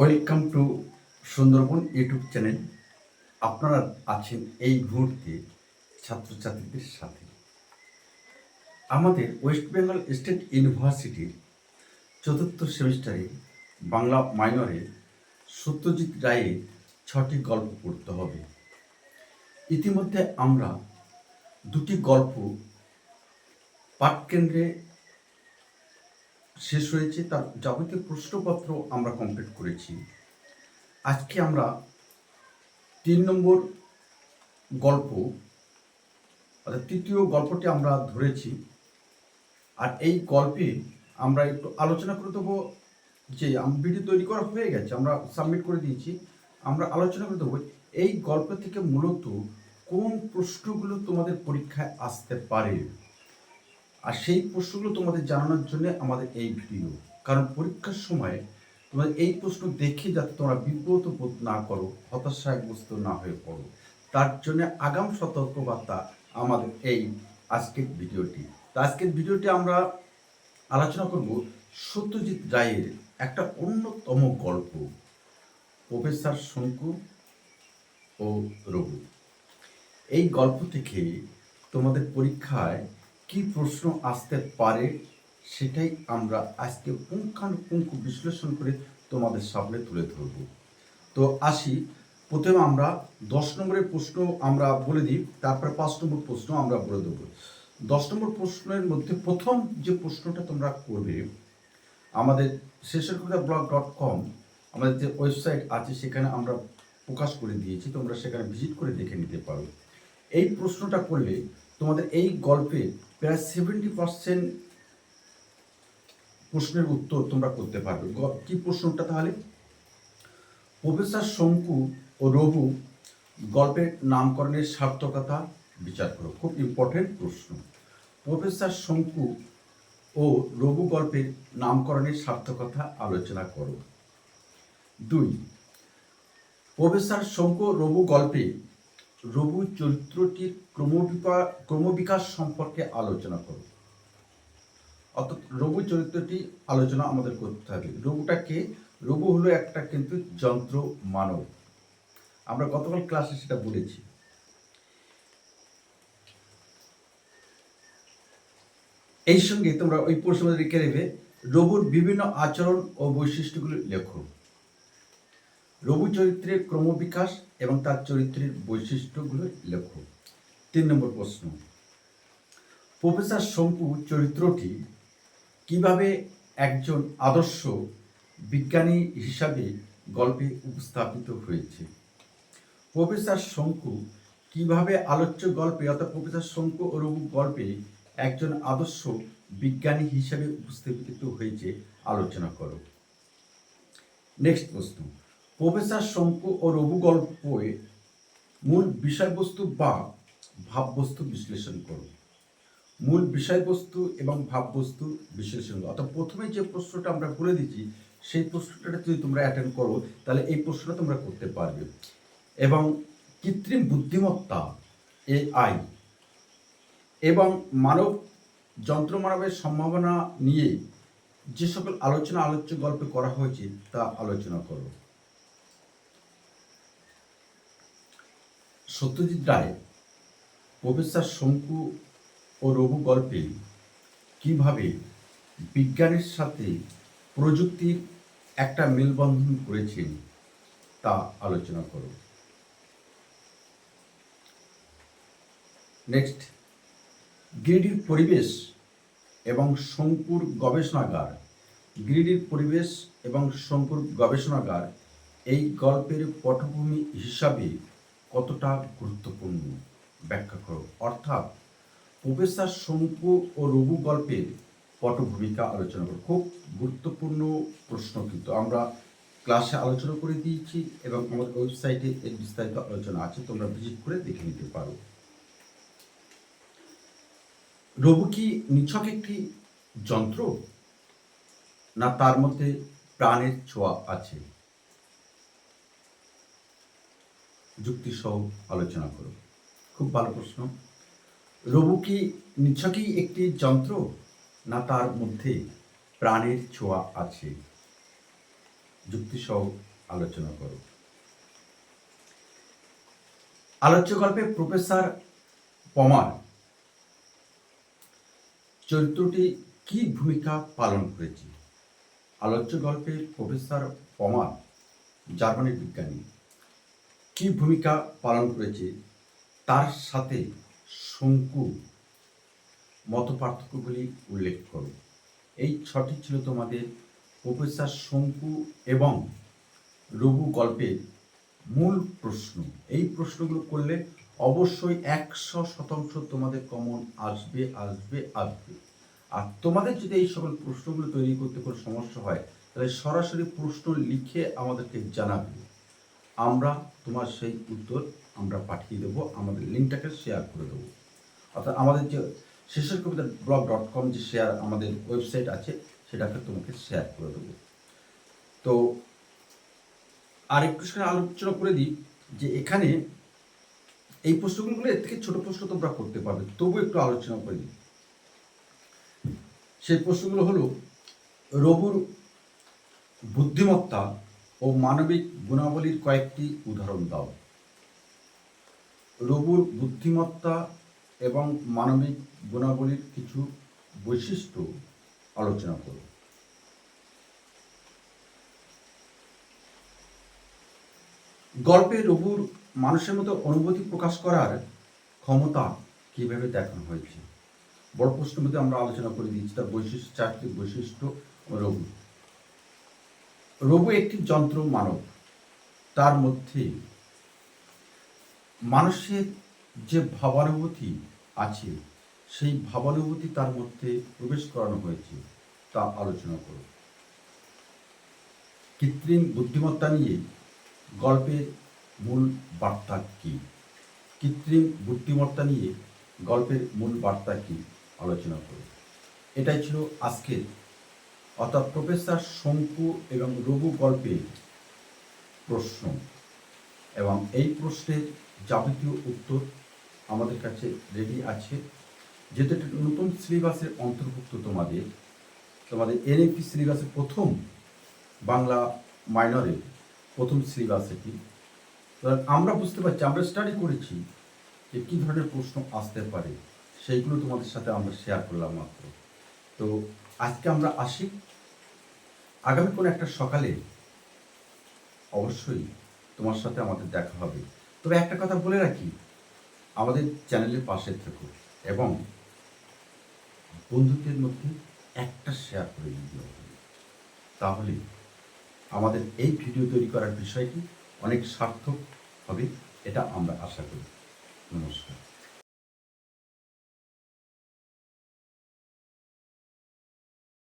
Welcome to Sundarban YouTube channel. আপনারা আছেন এই মুহূর্তে ছাত্রছাত্রীদের সাথে। আমাদের ওয়েস্ট বেঙ্গল স্টেট ইউনিভার্সিটির চতুর্থ সেমিস্টারে বাংলা মাইনরে সত্যজিৎ রায়ের ছটি গল্প পড়তে হবে। ইতিমধ্যে আমরা দুটি গল্প পাঠকেন্দ্রে শেষ হয়েছে, তার যাবতীয় প্রশ্নপত্র আমরা কমপ্লিট করেছি। আজকে আমরা তিন নম্বর গল্প, অর্থাৎ তৃতীয় গল্পটি আমরা ধরেছি। আর এই গল্পে আমরা একটু আলোচনা করে দেবো যে ভিডিও তৈরি করা হয়ে গেছে, আমরা সাবমিট করে দিয়েছি। আমরা আলোচনা করে দেবো এই গল্প থেকে মূলত কোন প্রশ্নগুলো তোমাদের পরীক্ষায় আসতে পারে। আর সেই প্রশ্নগুলো তোমাদের জানানোর জন্য আমাদের এই ভিডিও কারণ পরীক্ষার সময় তোমাদের এই প্রশ্ন দেখে যাতে তোমরা বিব্রত বোধ না করো, হতাশাগ্রস্ত না হয়ে পড়ো। তার জন্য আগাম সতর্কবার্তা আমাদের এই আজকের ভিডিওটি তা আজকের ভিডিওটি আমরা আলোচনা করব সত্যজিৎ রায়ের একটা অন্যতম গল্প, প্রফেসর শঙ্কু ও রঘু। এই গল্প থেকে তোমাদের পরীক্ষায় কি প্রশ্ন আসতে পারে সেটাই আমরা আজকে পুঙ্খানুপুঙ্খ বিশ্লেষণ করে তোমাদের সামনে তুলে ধরব। তো আসি, প্রথমে আমরা দশ নম্বরের প্রশ্ন আমরা বলে দিই, তারপরে পাঁচ নম্বর প্রশ্ন আমরা বলে দেবো। দশ নম্বর প্রশ্নের মধ্যে প্রথম যে প্রশ্নটা তোমরা করবে, আমাদের শেষের কবিতা ব্লগ ডট কম আমাদের যে ওয়েবসাইট আছে সেখানে আমরা প্রকাশ করে দিয়েছি, তোমরা সেখানে ভিজিট করে দেখে নিতে পারো। এই প্রশ্নটা করলে তোমাদের এই গল্পে প্রায় সেভেন্টি পার্সেন্ট প্রশ্নের উত্তর তোমরা করতে পারবে। কি প্রশ্নটা তাহলে? প্রফেসর শঙ্কু ও রঘু গল্পের নামকরণের সার্থকতা বিচার করো, খুব ইম্পর্টেন্ট প্রশ্ন। প্রফেসর শঙ্কু ও রঘু গল্পের নামকরণের সার্থকতা আলোচনা করো। দুই, প্রফেসর শঙ্কু রঘু গল্পে রঘু চরিত্রটির ক্রমবিকা ক্রমবিকাশ সম্পর্কে আলোচনা করো। অর্থাৎ রঘু চরিত্রটি আলোচনা আমাদের করতে হবে। রঘুটাকে, রঘু হলো একটা কিন্তু যন্ত্র মানব। আমরা গতকাল ক্লাসে সেটা বলেছি। এই সঙ্গে তোমরা ওই প্রশ্ন রেখে দেবে রঘুর বিভিন্ন আচরণ ও বৈশিষ্ট্যগুলি লেখো। রঘু চরিত্রের ক্রমবিকাশ এবং তার চরিত্রের বৈশিষ্ট্যগুলো লেখো। তিন নম্বর প্রশ্ন। প্রফেসর শঙ্কু চরিত্রটি কীভাবে একজন আদর্শ বিজ্ঞানী হিসাবে গল্পে উপস্থাপিত হয়েছে? প্রফেসর শঙ্কু কীভাবে আলোচ্য গল্পে অর্থাৎ প্রফেসর শঙ্কু ও রঘু গল্পে একজন আদর্শ বিজ্ঞানী হিসাবে উপস্থাপিত হয়েছে? আলোচনা করো। নেক্সট প্রশ্ন। প্রফেসর শঙ্কু ও রঘু গল্পে মূল বিষয়বস্তু বা ভাববস্তু বিশ্লেষণ করো। মূল বিষয়বস্তু এবং ভাববস্তু বিশ্লেষণ করো। অর্থাৎ প্রথমে যে প্রশ্নটা আমরা বলে দিচ্ছি, সেই প্রশ্নটা যদি তোমরা অ্যাটেন্ড করো, তাহলে এই প্রশ্নটা তোমরা করতে পারবে। এবং কৃত্রিম বুদ্ধিমত্তা, এআই, এবং মানব যন্ত্র মানবের সম্ভাবনা নিয়ে যে সকল আলোচনা আলোচ্য গল্পে করা হয়েছে, তা আলোচনা করো। সত্যজিৎ রায়, প্রফেসর শঙ্কু ও রঘু গল্পে কীভাবে বিজ্ঞানের সাথে প্রযুক্তির একটা মেলবন্ধন করেছেন তা আলোচনা করো। নেক্সট গিরিডির পরিবেশ এবং শঙ্কুর গবেষণাগার। গিরিডির পরিবেশ এবং শঙ্কুর গবেষণাগার এই গল্পের পটভূমি হিসাবে কতটা গুরুত্বপূর্ণ? ব্যাখ্যা করো। অর্থাৎ প্রফেসর শঙ্কু ও রঘু গল্পের পটভূমিকা আলোচনা করো। খুব গুরুত্বপূর্ণ প্রশ্ন কিন্তু। আমরা ক্লাসে আলোচনা করে দিয়েছি এবং আমাদের ওয়েবসাইটে এর বিস্তারিত আলোচনা আছে। তোমরা ভিজিট করে দেখে নিতে পারো। রঘু কি নিছক একটি যন্ত্র? না তার মধ্যে প্রাণের ছোঁয়া আছে? যুক্তি সহ আলোচনা করো। খুব ভালো প্রশ্ন। রবু কি নিছকই একটি যন্ত্র, না তার মধ্যে প্রাণের ছোঁয়া আছে? যুক্তি সহ আলোচনা করো। আলোচ্য গল্পে প্রফেসর পমার, চরিত্রটি কি ভূমিকা পালন করেছে? আলোচ্য গল্পে প্রফেসর পমার, জার্মানির বিজ্ঞানী। কি ভূমিকা পালন করেছে, তার সাথে শঙ্কু মত পার্থক্যগুলি উল্লেখ করো। এই ছটি ছিল তোমাদের প্রফেসর শঙ্কু এবং রঘু গল্পের মূল প্রশ্ন। এই প্রশ্নগুলো করলে অবশ্যই একশো শতাংশ তোমাদের কমন আসবে আসবে আসবে। আর তোমাদের যদি এই সকল প্রশ্নগুলো তৈরি করতে কোনো সমস্যা হয়, তাহলে সরাসরি প্রশ্ন লিখে আমাদেরকে জানাবে। আমরা তোমার সেই উত্তর আমরা পাঠিয়ে দেবো, আমাদের লিঙ্কটাকে শেয়ার করে দেবো। অর্থাৎ আমাদের যে শেষের কবিতা ব্লগ ডট কম যে শেয়ার আমাদের ওয়েবসাইট আছে, সেটাকে তোমাকে শেয়ার করে দেবো। তো আর একটু সেখানে আলোচনা করে দিই যে এখানে এই প্রশ্নগুলো এর থেকে ছোট প্রশ্ন তোমরা করতে পারবে, তবু একটু আলোচনা করে দিই। সেই প্রশ্নগুলো হলো রবুর বুদ্ধিমত্তা ও মানবিক গুণাবলীর কয়েকটি উদাহরণ দাও। রবুর বুদ্ধিমত্তা এবং মানবিক গুণাবলীর কিছু বৈশিষ্ট্য আলোচনা করো। গল্পে রবুর মানুষের মতো অনুভূতি প্রকাশ করার ক্ষমতা কীভাবে দেখানো হয়েছে? বড় প্রশ্নের মধ্যে আমরা আলোচনা করে দিচ্ছি তার বৈশিষ্ট্য, চারটি বৈশিষ্ট্য রবু রবু একটি যন্ত্র মানব। তার মধ্যে মানুষের যে ভাবানুভূতি আছে, সেই ভাবানুভূতি তার মধ্যে প্রবেশ করানো হয়েছে, তা আলোচনা করো কৃত্রিম বুদ্ধিমত্তা নিয়ে গল্পের মূল বার্তা কী? কৃত্রিম বুদ্ধিমত্তা নিয়ে গল্পের মূল বার্তা কী? আলোচনা করো এটাই ছিল আজকের অর্থাৎ প্রফেসর শঙ্কু এবং রঘু গল্পের প্রশ্ন। এবং এই প্রশ্নের যাবতীয় উত্তর আমাদের কাছে রেডি আছে। যেহেতু নতুন সিলেবাসের অন্তর্ভুক্ত তোমাদের তোমাদের এনএপি সিলেবাসের প্রথম বাংলা মাইনরের প্রথম সিলেবাস এটি। আমরা বুঝতে পারছি, আমরা স্টাডি করেছি যে কী ধরনের প্রশ্ন আসতে পারে, সেইগুলো তোমাদের সাথে আমরা শেয়ার করলাম মাত্র। তো আজকে আমরা আসি আগামী কোনো একটা সকালে অবশ্যই তোমার সাথে আমাদের দেখা হবে। তবে একটা কথা বলে রাখি, আমাদের চ্যানেলের পাশে থেকো এবং বন্ধুদের মধ্যে একটা শেয়ার করে দিও তাহলে আমাদের এই ভিডিও তৈরি করার বিষয়টি অনেক সার্থক হবে, এটা আমরা আশা করি। নমস্কার।